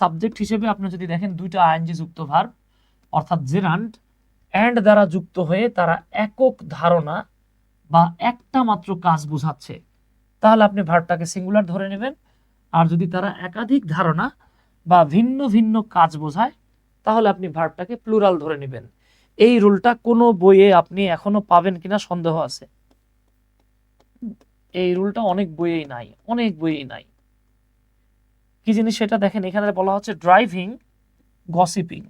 Subject হিসেবে আপনি যদি দেখেন দুইটা আইএনজি যুক্ত ভার্ব অর্থাৎ জেরান্ড অ্যান্ড দ্বারা যুক্ত হয়ে তারা একক ধারণা বা একটা মাত্র কাজ বোঝাচ্ছে, তাহলে আপনি ভার্বটাকে সিঙ্গুলার ধরে নেবেন। আর যদি তারা একাধিক ধারণা বা ভিন্ন ভিন্ন কাজ বোঝায়, তাহলে আপনি ভার্বটাকে প্লুরাল ধরে নেবেন। এই রুলটা কোনো বইয়ে আপনি এখনও পাবেন কিনা সন্দেহ আছে। এই রুলটা অনেক বইয়েই নাই, অনেক বইয়েই নাই। কি জিনিস সেটা দেখেন, এখানে বলা হচ্ছে ড্রাইভিং গসিপিং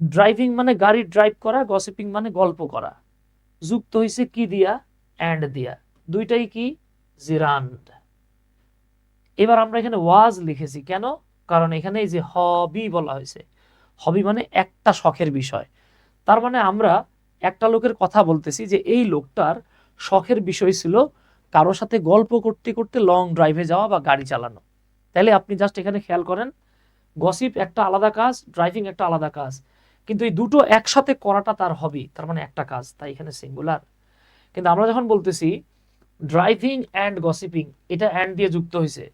ড্রাইভিং মানে গাড়ি ড্রাইভ করা গসিপিং মানে গল্প করা। যুক্ত হয়েছে কি দিয়া? অ্যান্ড দিয়া। দুইটাই কি? জিরান্ড। এবার আমরা এখানে ওয়াজ লিখেছি। কেন? কারণ এখানে এই যে হবি বলা হয়েছে। হবি মানে একটা শখের বিষয়। তার মানে আমরা একটা লোকের কথা বলতেছি যে এই লোকটার শখের বিষয় ছিল কারোর সাথে গল্প করতে করতে লং ড্রাইভে যাওয়া বা গাড়ি চালানো। তাহলে আপনি জাস্ট এখানে খেয়াল করেন গসিপ একটা আলাদা কাজ ড্রাইভিং একটা আলাদা কাজ। কিন্তু এই দুটো একসাথে করাটা তার হবি তার মানে একটা কাজ, তাই এখানে সিঙ্গুলার কিন্তু আমরা যখন বলতেছি ড্রাইভিং অ্যান্ড গসিপিং এটা অ্যান্ড দিয়ে যুক্ত হয়েছে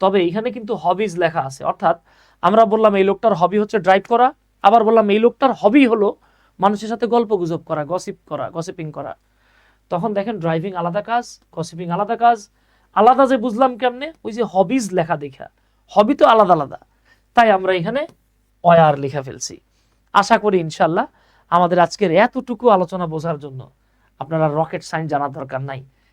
তবে এখানে কিন্তু হবিজ লেখা আছে। অর্থাৎ আমরা বললাম, এই লোকটার হবি হচ্ছে ড্রাইভ করা। আবার বললাম, এই লোকটার হবি হলো মানুষের সাথে গল্প গুজব করা গসিপ করা গসিপিং করা। তখন দেখেন ড্রাইভিং আলাদা কাজ গসিপিং আলাদা কাজ আলাদা যে বুঝলাম কেমনে? ওই যে হবিজ লেখা দেখা। হবি তো আলাদা আলাদা। তাই আমরা এখানে অয়ার লেখা ফেলছি। আশা করি ইনশাল্লাহ আমাদের আজকের এতটুকু আলোচনা বোঝার জন্য আপনারা রকেট সাইন জানার দরকার নাই।